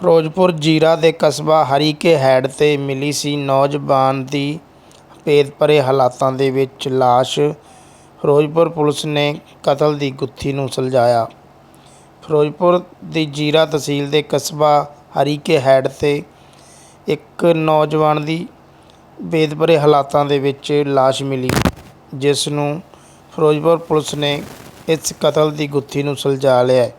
ਫਿਰੋਜ਼ਪੁਰ ਜੀਰਾ ਦੇ ਕਸਬਾ ਹਰੀਕੇ ਹੈਡ 'ਤੇ ਮਿਲੀ ਸੀ ਨੌਜਵਾਨ ਦੀ ਭੇਦ ਭਰੇ ਹਾਲਾਤਾਂ ਦੇ ਵਿੱਚ ਲਾਸ਼। ਫਿਰੋਜ਼ਪੁਰ ਪੁਲਿਸ ਨੇ ਕਤਲ ਦੀ ਗੁੱਥੀ ਨੂੰ ਸੁਲਝਾਇਆ। ਫਿਰੋਜ਼ਪੁਰ ਦੀ ਜੀਰਾ ਤਹਿਸੀਲ ਦੇ ਕਸਬਾ ਹਰੀਕੇ ਹੈਡ 'ਤੇ ਇੱਕ ਨੌਜਵਾਨ ਦੀ ਭੇਦ ਹਾਲਾਤਾਂ ਦੇ ਵਿੱਚ ਲਾਸ਼ ਮਿਲੀ, ਜਿਸ ਨੂੰ ਫਿਰੋਜ਼ਪੁਰ ਪੁਲਿਸ ਨੇ ਇਸ ਕਤਲ ਦੀ ਗੁੱਥੀ ਨੂੰ ਸੁਲਝਾ ਲਿਆ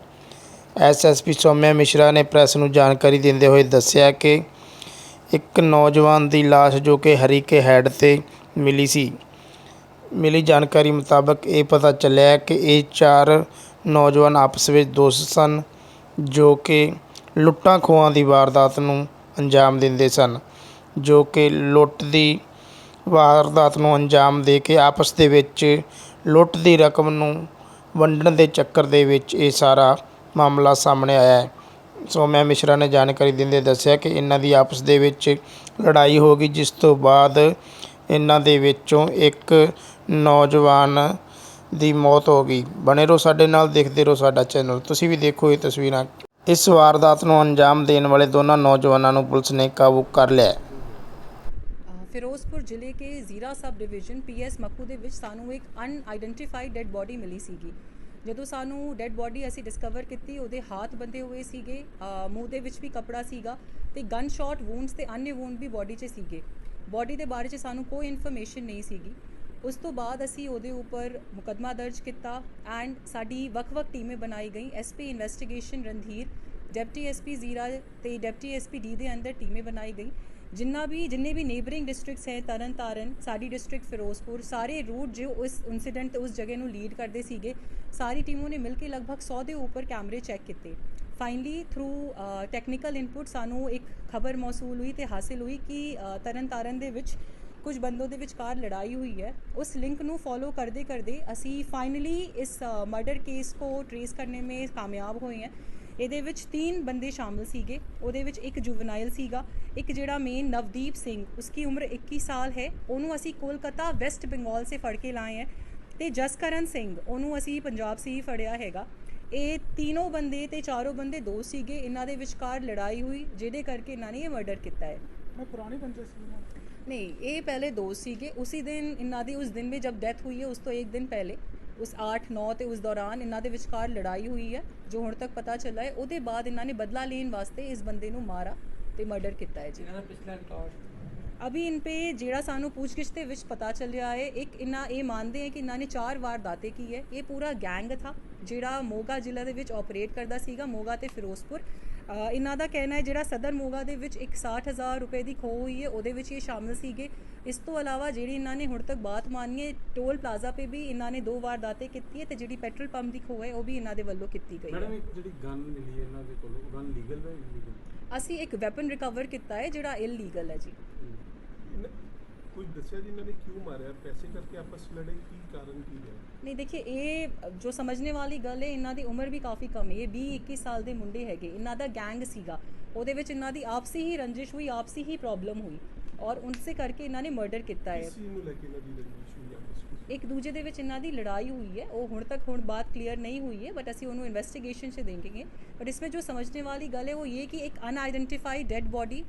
ਐਸਐਸਪੀ ਸੌਮਿਆ ਮਿਸ਼ਰਾ ਨੇ ਪ੍ਰੈਸ ਨੂੰ ਜਾਣਕਾਰੀ ਦਿੰਦੇ ਹੋਏ ਦੱਸਿਆ ਕਿ ਇੱਕ ਨੌਜਵਾਨ ਦੀ ਲਾਸ਼ ਜੋ ਕਿ ਹਰੀਕੇ ਹੈਡ ਤੇ ਮਿਲੀ ਸੀ। ਮਿਲੀ ਜਾਣਕਾਰੀ ਮੁਤਾਬਕ ਇਹ ਪਤਾ ਚੱਲਿਆ ਕਿ ਇਹ ਚਾਰ ਨੌਜਵਾਨ ਆਪਸ ਵਿੱਚ ਦੋਸਤ ਸਨ, ਜੋ ਕਿ ਲੁੱਟਾਂ ਖੋਹਾਂ ਦੀ ਵਾਰਦਾਤ ਨੂੰ ਅੰਜਾਮ ਦਿੰਦੇ ਸਨ, ਜੋ ਕਿ ਲੁੱਟ ਦੀ ਵਾਰਦਾਤ ਨੂੰ ਅੰਜਾਮ ਦੇ ਕੇ ਆਪਸ ਦੇ ਵਿੱਚ ਲੁੱਟ ਦੀ ਰਕਮ ਨੂੰ ਵੰਡਣ ਦੇ ਚੱਕਰ ਦੇ ਵਿੱਚ ਇਹ ਸਾਰਾ ਮਾਮਲਾ ਸਾਹਮਣੇ ਆਇਆ ਹੈ। ਸੋਮਿਆ ਮਿਸ਼ਰਾ ਨੇ ਜਾਣਕਾਰੀ ਦਿੰਦੇ ਦੱਸਿਆ ਕਿ ਇਹਨਾਂ ਦੀ ਆਪਸ ਦੇ ਵਿੱਚ ਲੜਾਈ ਹੋ ਗਈ, ਜਿਸ ਤੋਂ ਬਾਅਦ ਇਹਨਾਂ ਦੇ ਵਿੱਚੋਂ ਇੱਕ ਨੌਜਵਾਨ ਦੀ ਮੌਤ ਹੋ ਗਈ। ਬਣੇ ਰਹੋ ਸਾਡੇ ਨਾਲ, ਦੇਖਦੇ ਰਹੋ ਸਾਡਾ ਚੈਨਲ। ਤੁਸੀਂ ਵੀ ਦੇਖੋ ਇਹ ਤਸਵੀਰਾਂ। ਇਸ ਵਾਰਦਾਤ ਨੂੰ ਅੰਜਾਮ ਦੇਣ ਵਾਲੇ ਦੋਨਾਂ ਨੌਜਵਾਨਾਂ ਨੂੰ ਪੁਲਿਸ ਨੇ ਕਾਬੂ ਕਰ ਲਿਆ ਫਿਰੋਜ਼ਪੁਰ ਜ਼ਿਲ੍ਹੇ ਕੇ ਜ਼ੀਰਾ ਸਬ ਡਿਵੀਜ਼ਨ ਪੀਐਸ ਮੱਕੂ ਦੇ ਵਿੱਚ ਸਾਨੂੰ ਇੱਕ ਅਨਆਇਡੈਂਟੀਫਾਈਡ ਡੈੱਡ ਬੋਡੀ ਮਿਲੀ ਸੀਗੀ। ਜਦੋਂ ਸਾਨੂੰ ਡੈੱਡ ਬੋਡੀ ਅਸੀਂ ਡਿਸਕਵਰ ਕੀਤੀ, ਉਹਦੇ ਹੱਥ ਬੰਦੇ ਹੋਏ ਸੀਗੇ ਮੂੰਹ ਦੇ ਵਿੱਚ ਵੀ ਕਪੜਾ ਸੀਗਾ ਤੇ ਗਨ ਸ਼ਾਟ ਵੂਨਸ ਤੇ ਅਨਯ ਵੂਨ ਵੀ ਬੋਡੀ 'ਚ ਸੀਗੇ। ਬੋਡੀ ਦੇ ਬਾਰੇ 'ਚ ਸਾਨੂੰ ਕੋਈ ਇਨਫੋਰਮੇਸ਼ਨ ਨਹੀਂ ਸੀਗੀ। ਉਸ ਤੋਂ ਬਾਅਦ ਅਸੀਂ ਉਹਦੇ ਉੱਪਰ ਮੁਕੱਦਮਾ ਦਰਜ ਕੀਤਾ ਐਂਡ ਸਾਡੀ ਵੱਖ-ਵੱਖ ਟੀਮੇ ਬਣਾਈ ਗਈ SP investigation Randhir deputy SP Zira ਤੇ ਡਿਪਟੀ ਐਸਪੀ ਡੀ ਦੇ ਅੰਦਰ ਟੀਮੇ ਬਣਾਈ ਗਈ ਜਿੰਨਾ ਵੀ ਜਿੰਨੇ ਵੀ ਨੇਬਰਿੰਗ ਡਿਸਟ੍ਰਿਕਟਸ ਹੈ ਤਰਨ ਤਾਰਨ ਸਾਡੀ ਡਿਸਟ੍ਰਿਕਟ ਫਿਰੋਜ਼ਪੁਰ ਸਾਰੇ ਰੂਟ ਜੋ ਉਸ ਇਨਸੀਡੈਂਟ ਉਸ ਜਗ੍ਹਾ ਨੂੰ ਲੀਡ ਕਰਦੇ ਸੀਗੇ ਸਾਰੀ ਟੀਮੋਂ ਨੇ ਮਿਲ ਕੇ ਲਗਭਗ 100 ਦੇ ਉੱਪਰ ਕੈਮਰੇ ਚੈੱਕ ਕੀਤੇ। ਫਾਈਨਲੀ ਥਰੂ ਟੈਕਨੀਕਲ ਇਨਪੁਟ ਸਾਨੂੰ ਇੱਕ ਖਬਰ ਮੌਸੂਲ ਹੋਈ ਤੇ ਹਾਸਿਲ ਹੋਈ ਕਿ ਅ, ਤਰਨ ਤਾਰਨ ਦੇ ਵਿੱਚ ਕੁਝ ਬੰਦੋਂ ਦੇ ਵਿਚਕਾਰ ਲੜਾਈ ਹੋਈ ਹੈ। ਉਸ ਲਿੰਕ ਨੂੰ ਫੋਲੋ ਕਰਦੇ ਕਰਦੇ ਅਸੀਂ ਫਾਈਨਲੀ ਇਸ ਮਰਡਰ ਕੇਸ ਕੋ ਟ੍ਰੇਸ ਕਰਨੇ ਮੇਂ ਕਾਮਯਾਬ ਹੋਏ ਹਾਂ। ਇਹਦੇ ਵਿੱਚ ਤਿੰਨ ਬੰਦੇ ਸ਼ਾਮਲ ਸੀਗੇ। ਉਹਦੇ ਵਿੱਚ ਇੱਕ ਜੁਵਨਾਈਲ ਸੀਗਾ ਇੱਕ ਜਿਹੜਾ ਮੇਨ ਨਵਦੀਪ ਸਿੰਘ ਉਸकी ਉਮਰ 21 ਸਾਲ ਹੈ। ਉਹਨੂੰ ਅਸੀਂ ਕੋਲਕਾਤਾ ਵੈਸਟ ਬੰਗਾਲ ਸੇ ਫੜ ਕੇ ਲਾਏ ਹੈ ਤੇ ਜਸਕਰਨ ਸਿੰਘ ਉਹਨੂੰ ਅਸੀਂ ਪੰਜਾਬ ਸੇ ਹੀ ਫੜਿਆ ਹੈਗਾ। ਇਹ ਤਿੰਨੋਂ ਬੰਦੇ ਤੇ ਚਾਰੋਂ ਬੰਦੇ ਦੋਸਤ ਸੀਗੇ। ਇਹਨਾਂ ਦੇ ਵਿਚਕਾਰ ਲੜਾਈ ਹੋਈ ਜਿਹਦੇ ਕਰਕੇ ਇਹਨਾਂ ਨੇ ਇਹ ਮਰਡਰ ਕੀਤਾ ਹੈ। ਮੈਂ ਪੁਰਾਣੀ ਪੰਚਾਇਤ ਸੀ ਨਾ? ਨਹੀਂ ਇਹ ਪਹਿਲੇ ਦੋਸਤ ਸੀਗੇ। ਉसी ਦਿਨ ਇਹਨਾਂ ਦੀ ਉਸ ਦਿਨ ਵਿੱਚ ਜਬ ਡੈਥ ਹੋਈ ਹੈ ਉਸ ਤੋਂ ਇੱਕ ਦਿਨ ਪਹਿਲੇ। ਉਸ 8 9 ਤੇ ਉਸ ਦੌਰਾਨ ਇਹਨਾਂ ਦੇ ਵਿਚਕਾਰ ਲੜਾਈ ਹੋਈ ਹੈ ਜੋ ਹੁਣ ਤੱਕ ਪਤਾ ਚੱਲਾ ਹੈ ਉਹਦੇ ਬਾਅਦ ਇਹਨਾਂ ਨੇ ਬਦਲਾ ਲੈਣ ਵਾਸਤੇ ਇਸ ਬੰਦੇ ਨੂੰ ਮਾਰਾ ਤੇ ਮਰਡਰ ਕੀਤਾ ਹੈ ਜੀ। ਇਹਨਾਂ ਦਾ ਪਿਛਲਾ ਰਿਕਾਰਡ? ਅਭੀ ਇਨ ਪੇ ਜਿਹੜਾ ਸਾਨੂੰ ਪੁੱਛਗਿੱਛ ਦੇ ਵਿੱਚ ਪਤਾ ਚੱਲਿਆ ਹੈ ਇੱਕ ਇਹਨਾਂ ਇਹ ਮੰਨਦੇ ਹੈ ਕਿ ਇਹਨਾਂ ਨੇ ਚਾਰ ਵਾਰ ਦਾਤੇ ਕੀ ਹੈ ਇਹ ਪੂਰਾ ਗੈਂਗ ਥਾ ਜਿਹੜਾ ਮੋਗਾ ਜ਼ਿਲ੍ਹਾ ਦੇ ਵਿੱਚ ਆਪਰੇਟ ਕਰਦਾ ਸੀਗਾ ਮੋਗਾ ਤੇ ਫਿਰੋਜ਼ਪੁਰ। ਇਹਨਾਂ ਦਾ ਕਹਿਣਾ ਹੈ ਜਿਹੜਾ ਸਦਰ ਮੋਗਾ ਦੇ ਵਿੱਚ ਇੱਕ 60000 ਰੁਪਏ ਦੀ ਖੋਹ ਹੋਈ ਹੈ ਉਹਦੇ ਵਿੱਚ ਇਹ ਸ਼ਾਮਲ ਸੀਗੇ। ਇਸ ਤੋਂ ਇਲਾਵਾ ਜਿਹੜੀ ਇਹਨਾਂ ਨੇ ਹੁਣ ਤੱਕ ਬਾਤ ਮਾਨੀ ਹੈ ਟੋਲ ਪਲਾਜ਼ਾ ਤੇ ਵੀ ਇਹਨਾਂ ਨੇ ਦੋ ਵਾਰ ਦਾਤੇ ਕੀਤੀ ਹੈ ਤੇ ਜਿਹੜੀ ਪੈਟਰੋਲ ਪੰਪ ਦੀ ਖੋਹ ਹੈ ਉਹ ਵੀ ਇਹਨਾਂ ਦੇ ਵੱਲੋਂ ਕੀਤੀ ਗਈ ਮੈਡਮ ਹੈ ਇੱਕ ਜਿਹੜੀ ਗਨ ਮਿਲੀ ਹੈ ਇਹਨਾਂ ਦੇ ਕੋਲੋਂ ਗਨ ਲੀਗਲ ਹੈ ਇਲੀਗਲ ਅਸੀਂ ਇੱਕ ਵੈਪਨ ਰਿਕਵਰ ਕੀਤਾ ਹੈ ਜਿਹੜਾ ਇਲੀਗਲ ਹੈ ਜੀ। ਕੁਝ ਦੱਸਿਆ ਜੀ ਇਹਨਾਂ ਨੇ ਕਿਉਂ ਮਾਰਿਆ? ਪੈਸੇ ਕਰਕੇ ਆਪਸ ਲੜੇ ਕੀ ਕਾਰਨ ਕੀ ਹੈ? ਨਹੀਂ ਦੇਖਿਏ ਇਹ ਜੋ ਸਮਝਣੇ ਵਾਲੀ ਗੱਲ ਹੈ ਇਹਨਾਂ ਦੀ ਉਮਰ ਵੀ ਕਾਫੀ ਕਮ ਹੈ। ਇਹ 20 21 ਸਾਲ ਦੇ ਮੁੰਡੇ ਹੈਗੇ। ਇਹਨਾਂ ਦਾ ਗੈਂਗ ਸੀਗਾ। ਉਹਦੇ ਵਿੱਚ ਇਹਨਾਂ ਦੀ ਆਪਸੀ ਹੀ ਰੰਜਿਸ਼ ਹੋਈ ਆਪਸੀ ਹੀ ਪ੍ਰੋਬਲਮ ਹੋਈ। ਔਰ ਉਨਸੇ ਕਰਕੇ ਇਹਨਾਂ ਨੇ ਮਰਡਰ ਕੀਤਾ ਹੈ। ਇਸੇ ਨੂੰ ਲੈ ਕੇ ਇਹਨਾਂ ਦੀ ਰੰਜਿਸ਼ ਹੋਈ ਆਪਸ ਵਿੱਚ? ਇੱਕ ਦੂਜੇ ਦੇ ਵਿੱਚ ਇਹਨਾਂ ਦੀ ਲੜਾਈ ਹੋਈ ਹੈ। ਉਹ ਹੁਣ ਤੱਕ ਹੁਣ ਬਾਤ ਕਲੀਅਰ ਨਹੀਂ ਹੋਈ ਹੈ ਬਟ ਅਸੀਂ ਉਹਨੂੰ ਇਨਵੈਸਟੀਗੇਸ਼ਨ 'ਚ ਦੇਖेंगे ਬਟ ਇਸ ਵਿੱਚ ਜੋ ਸਮਝਣੇ ਵਾਲੀ ਗੱਲ ਹੈ ਉਹ ਇਹ ਕਿ ਇੱਕ ਅਨਆਇਡੈਂਟੀਫਾਈਡ ਡੈੱਡ ਬਾਡੀ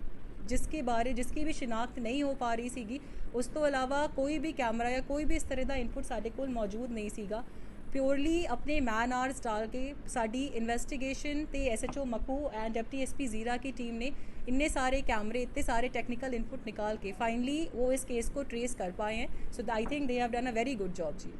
ਜਿਸ ਕੇ ਬਾਰੇ ਜਿਸ ਕੀ ਵੀ ਸ਼ਨਾਖਤ ਨਹੀਂ ਹੋ ਪਾ ਰਹੀ ਸੀਗੀ ਉਸ ਤੋਂ ਇਲਾਵਾ ਕੋਈ ਵੀ ਕੈਮਰਾ ਜਾਂ ਕੋਈ ਵੀ ਇਸ ਤਰ੍ਹਾਂ ਦਾ ਇਨਪੁਟ ਸਾਡੇ ਕੋਲ ਮੌਜੂਦ ਨਹੀਂ ਸੀਗਾ ਪਿਓਰਲੀ ਆਪਣੇ ਮੈਨ ਆਰਸ ਡਾਲ ਕੇ ਸਾਡੀ ਇਨਵੈਸਟੀਗੇਸ਼ਨ ਤੇ SHO Makhu and deputy SP Zira the team ਨੇ ਇੰਨੇ ਸਾਰੇ ਕੈਮਰੇ ਇਤਨੇ ਸਾਰੇ ਟੈਕਨੀਕਲ ਇਨਪੁਟ ਨਿਕਾਲ ਕੇ ਫਾਈਨਲੀ ਉਹ ਇਸ ਕੇਸ ਕੋ ਟਰੇਸ ਕਰ ਪਾਏ ਹੈ so I think they have done a very good job ji